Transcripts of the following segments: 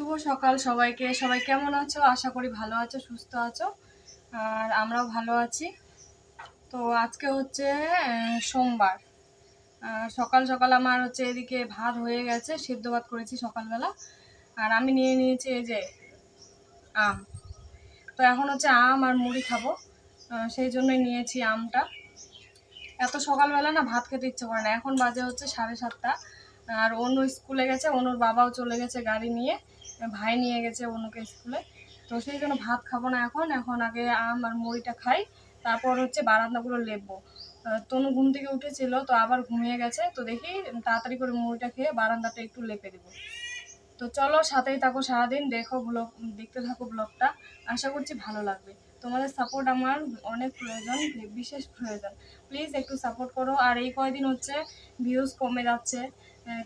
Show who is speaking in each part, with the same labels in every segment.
Speaker 1: শুভ সকাল সবাইকে। সবাই কেমন আছো? আশা করি ভালো আছো, সুস্থ আছো। আর আমরাও ভালো আছি। তো আজকে হচ্ছে সোমবার। সকাল সকাল আমার হচ্ছে এদিকে ভাত হয়ে গেছে, সেদ্ধ ভাত করেছি সকালবেলা। আর আমি নিয়ে নিয়েছি এই যে আম। তো এখন হচ্ছে আম আর মুড়ি খাব। সেই জন্যই নিয়েছি আমটা। এত সকালবেলা না ভাত খেতে ইচ্ছে করে না। এখন বাজে হচ্ছে সাড়ে সাতটা। আর অন্য স্কুলে গেছে, অনুর বাবাও চলে গেছে গাড়ি নিয়ে। ভাই নিয়ে গেছে অন্যকে স্কুলে। তো সেই জন্য ভাত খাব না এখন। এখন আগে আম আর মুড়িটা খাই। তারপর হচ্ছে বারান্দাগুলো লেপবো। তনু ঘুম থেকে উঠেছিল, তো আবার ঘুমিয়ে গেছে। তো দেখি তাড়াতাড়ি করে মুড়িটা খেয়ে বারান্দাটা একটু লেপে দেবো। তো চলো সাথেই থাকো সারাদিন। দেখো ব্লগ, দেখতে থাকো ব্লগটা। আশা করছি ভালো লাগবে। তোমাদের সাপোর্ট আমার অনেক প্রয়োজন, বিশেষ প্রয়োজন। প্লিজ একটু সাপোর্ট করো। আর এই কয়দিন হচ্ছে ভিউজ কমে যাচ্ছে।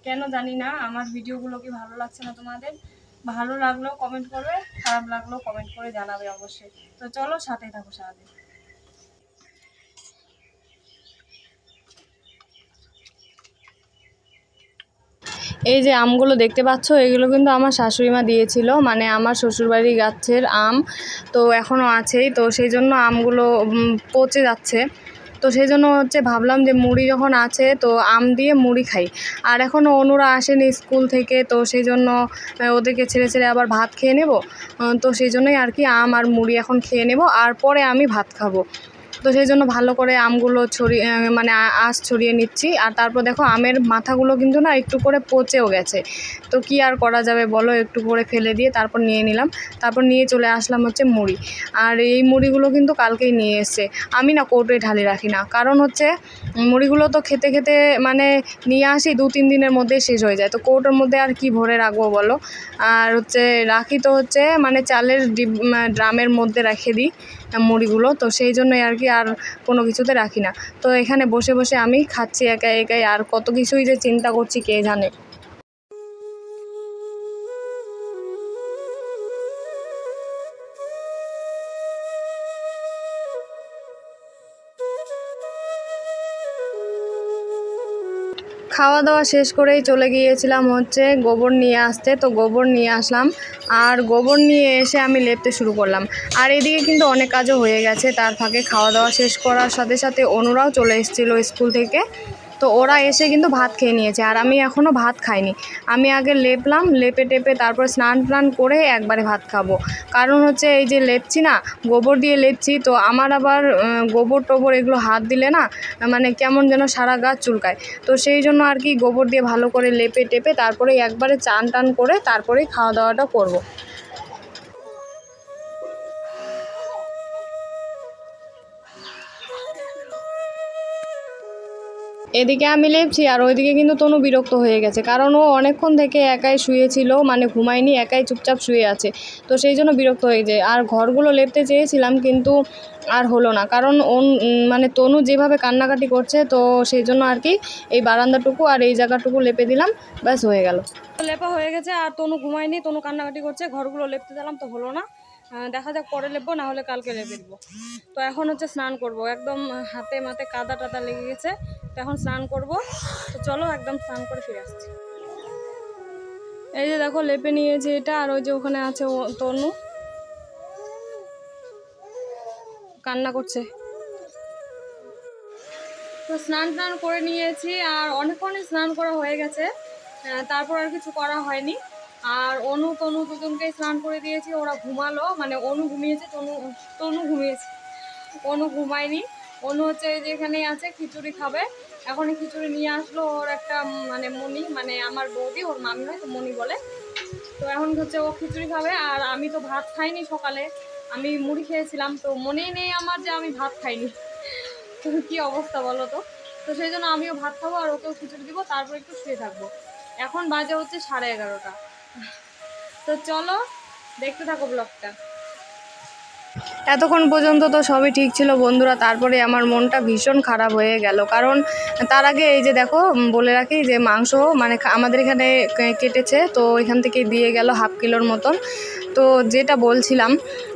Speaker 1: কেন জানি না। আমার ভিডিওগুলো কি ভালো লাগছে না তোমাদের? ভালো লাগলেও কমেন্ট করবে, খারাপ লাগলেও কমেন্ট করে জানাবে অবশ্যই। তো চলো, সাথেই থাকো সারাদিন। এই যে আমগুলো দেখতে পাচ্ছ, এগুলো কিন্তু আমার শাশুড়িমা দিয়েছিল মানে আমার শ্বশুরবাড়ির গাছের আম, তো এখনও আছেই, তো সেই জন্য আমগুলো পচে যাচ্ছে। তো সেই জন্য হচ্ছে ভাবলাম যে মুড়ি যখন আছে তো আম দিয়ে মুড়ি খাই। আর এখনও অনুরা আসেনি স্কুল থেকে, তো সেই জন্য ওদেরকে ছেড়ে ছেড়ে আবার ভাত খেয়ে নেব। তো সেই জন্যই আর কি আম আর মুড়ি এখন খেয়ে নেব, আর পরে আমি ভাত খাব। তো সেই জন্য ভালো করে আমগুলো ছড়িয়ে মানে আঁশ ছড়িয়ে নিচ্ছি। আর তারপর দেখো আমের মাথাগুলো কিন্তু না একটু করে পচেও গেছে। তো কি আর করা যাবে বলো? একটু করে ফেলে দিয়ে তারপর নিয়ে নিলাম। তারপর নিয়ে চলে আসলাম হচ্ছে মুড়ি। আর এই মুড়িগুলো কিন্তু কালকেই নিয়ে এসছে। আমি না কৌটোয় ঢালি রাখি না। কারণ হচ্ছে মুড়িগুলো তো খেতে খেতে মানে নিয়ে আসি, দু তিন দিনের মধ্যেই শেষ হয়ে যায়। তো কৌটোর মধ্যে আর কি ভরে রাখব বলো? আর হচ্ছে রাখি তো হচ্ছে মানে চালের ড্রামের মধ্যে রেখে দিই। মুড়িগুলো, তো সেই জন্যই আর কি আর কোনো কিছুতে রাখি না। তো এখানে বসে বসে আমি খাচ্ছি একাই একাই আর কত কিছুই যে চিন্তা করছি কে জানে। খাওয়া দাওয়া শেষ করেই চলে গিয়েছিলাম হচ্ছে গোবর নিয়ে আসতে। তো গোবর নিয়ে আসলাম আর গোবর নিয়ে এসে আমি লেপতে শুরু করলাম। আর এদিকে কিন্তু অনেক কাজও হয়ে গেছে। তার ফাঁকে খাওয়া দাওয়া শেষ করার সাথে সাথে অনুরাও চলে এসেছিল স্কুল থেকে। তো ওরা এসে কিন্তু ভাত খেয়ে নিয়েছে। আর আমি এখনও ভাত খাইনি। আমি আগে লেপলাম, লেপে টেপে তারপর স্নান টান করে একবারে ভাত খাব। কারণ হচ্ছে এই যে লেপছি না, গোবর দিয়ে লেপছি, তো আমার আবার গোবর টোবর এগুলো হাত দিলে না মানে কেমন যেন সারা গাছ চুলকায়। তো সেই জন্য আর কি গোবর দিয়ে ভালো করে লেপে টেপে তারপরে একবারে চান টান করে তারপরেই খাওয়া দাওয়াটা করব। এদিকে আমি লেপছি আর ওইদিকে কিন্তু তনু বিরক্ত হয়ে গেছে। কারণ ও অনেকক্ষণ থেকে একাই শুয়েছিল মানে ঘুমায়নি, একাই চুপচাপ শুয়ে আছে। তো সেই জন্য বিরক্ত হয়ে যায়। আর ঘরগুলো লেপতে চেয়েছিলাম কিন্তু আর হলো না। কারণ ওন মানে তনু যেভাবে কান্নাকাটি করছে, তো সেই জন্য আর কি এই বারান্দাটুকু আর এই জায়গাটুকু লেপে দিলাম, ব্যাস হয়ে গেল। লেপা হয়ে গেছে আর তনু ঘুমায়নি, তনু কান্নাকাটি করছে, ঘরগুলো লেপতে দিলাম, তো হলো না। দেখা যাক পরে লেপবো না হলে কালকে লেপে দেবো তো এখন হচ্ছে স্নান করব। একদম হাতে মাতে কাদা টাদা লেগে গেছে। তো এখন স্নান করব। তো চলো একদম স্নান করে ফিরে আসছি। এই যে দেখো লেপে নিয়েছি এটা, আর ওই যে ওখানে আছে তনু। কান্না করছে। তো স্নান টান করে নিয়েছি, আর অনেকক্ষণই স্নান করা হয়ে গেছে। তারপর আর কিছু করা হয়নি। আর অনু, তনু দুজনকেই স্নান করে দিয়েছি, ওরা ঘুমালো মানে অনু ঘুমিয়েছে, তনু তনু ঘুমিয়েছে। অনু ঘুমায়নি, অনু হচ্ছে এই যে এখানেই আছে, খিচুড়ি খাবে। এখনই খিচুড়ি নিয়ে আসলো ওর একটা মানে মনি মানে আমার বৌদি, ওর মামি হয়, তো মনি বলে। তো এখন হচ্ছে ও খিচুড়ি খাবে, আর আমি তো ভাত খাইনি সকালে। আমি মুড়ি খেয়েছিলাম, তো মনেই নেই আমার যে আমি ভাত খাইনি। তো কী অবস্থা বলো তো? তো সেই জন্য আমিও ভাত খাব আর ওকেও খিচুড়ি দিব, তারপর একটু শুয়ে থাকব। এখন বাজে হচ্ছে সাড়ে এগারোটা। তো চলো, দেখতে থাকো ব্লগটা এতক্ষণ পর্যন্ত তো সবই ঠিক ছিল বন্ধুরা, তারপরে আমার মনটা ভীষণ খারাপ হয়ে গেল। কারণ তার আগে এই যে দেখো বলে রাখি যে মাংস মানে আমাদের এখানে কেটেছে, তো এখান থেকে দিয়ে গেল হাফ কিলোর মতন। তো যেটা বলছিলাম,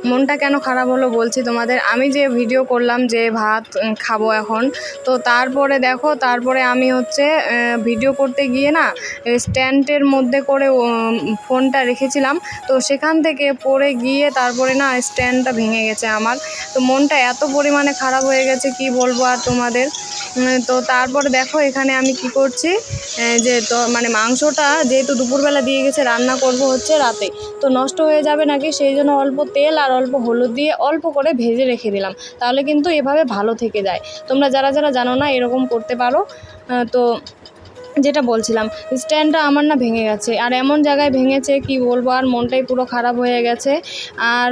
Speaker 1: মনটা কেন খারাপ হলো বলছি তোমাদের। আমি যে ভিডিও করলাম যে ভাত খাব এখন, তো তারপরে দেখো, তারপরে আমি হচ্ছে ভিডিও করতে গিয়ে না স্ট্যান্ডের মধ্যে করে ফোনটা রেখেছিলাম। তো সেখান থেকে পড়ে গিয়ে তারপরে না স্ট্যান্ডটা ভেঙে গেছে আমার। তো মনটা এত পরিমাণে খারাপ হয়ে গেছে, কি বলব আর তোমাদের? তো তারপরে দেখো, এখানে আমি কি করছি যে তো মানে মাংসটা যেহেতু দুপুরবেলা দিয়ে গেছে, রান্না করব হচ্ছে রাতে। তো নষ্ট হয়ে যাবে নাকি সেই জন্য অল্প তেল আর অল্প হলুদ দিয়ে অল্প করে ভেজে রেখে দিলাম। তাহলে কিন্তু এভাবে ভালো থেকে যায়। তোমরা যারা যারা জানো না এরকম করতে পারো। তো যেটা বলছিলাম স্ট্যান্ডটা আমার না ভেঙে গেছে। আর এমন জায়গায় ভেঙেছে কি বলব, আর মনটাই পুরো খারাপ হয়ে গেছে। আর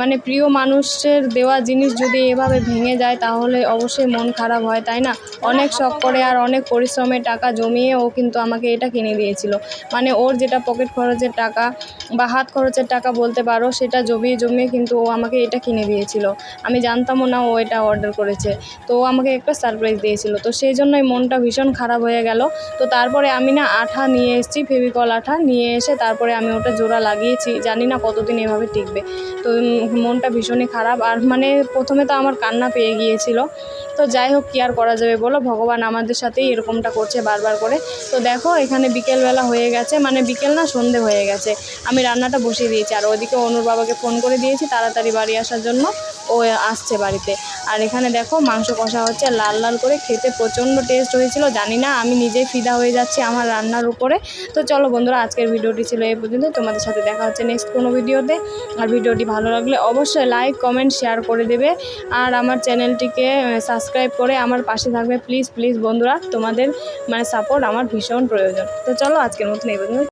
Speaker 1: মানে প্রিয় মানুষের দেওয়া জিনিস যদি এভাবে ভেঙে যায়, তাহলে অবশ্যই মন খারাপ হয়, তাই না? অনেক শখ করে আর অনেক পরিশ্রমের টাকা জমিয়ে ও কিন্তু আমাকে এটা কিনে দিয়েছিল। মানে ওর যেটা পকেট খরচের টাকা বা হাত খরচের টাকা বলতে পারো, সেটা জমিয়ে জমিয়ে কিন্তু ও আমাকে এটা কিনে দিয়েছিল। আমি জানতামও না ও এটা অর্ডার করেছে। তো ও আমাকে একটা সারপ্রাইজ দিয়েছিল। তো সেই জন্যই মনটা ভীষণ খারাপ হয়ে গেল। তো তারপরে আমি না আঠা নিয়ে এসেছি, ফেভিকল আঠা নিয়ে এসে তারপরে আমি ওটা জোড়া লাগিয়েছি। জানি না কতদিন এভাবে টিকবে। তো মনটা ভীষণই খারাপ। আর মানে প্রথমে তো আমার কান্না পেয়ে গিয়েছিল। তো যাই হোক, কী আর করা যাবে বলো? ভগবান আমাদের সাথেই এরকমটা করছে বারবার করে। তো দেখো, এখানে বিকেলবেলা হয়ে গেছে। মানে বিকেল না সন্ধে হয়ে গেছে। আমি রান্নাটা বসিয়ে দিয়েছি। আর ওইদিকে অনুর বাবাকে ফোন করে দিয়েছি তাড়াতাড়ি বাড়ি আসার জন্য। ও আসছে বাড়িতে। আর এখানে দেখো মাংস কষা হচ্ছে লাল লাল করে খেতে প্রচণ্ড টেস্ট হয়েছিল। জানি না, আমি নিজেই ফিদা হয়ে যাচ্ছি আমার রান্নার উপরে। তো চলো বন্ধুরা, আজকের ভিডিওটি ছিল এই পর্যন্ত। তোমাদের সাথে দেখা হচ্ছে নেক্সট কোনো ভিডিওতে। আর ভিডিওটি ভালো লাগলে অবশ্যই লাইক কমেন্ট শেয়ার করে দেবে। আর আমার চ্যানেলটিকে সাবস্ক্রাইব করে আমার পাশে থাকবে। প্লিজ প্লিজ বন্ধুরা, তোমাদের মানে সাপোর্ট আমার ভীষণ প্রয়োজন। তো চলো আজকের মতন এই পর্যন্ত।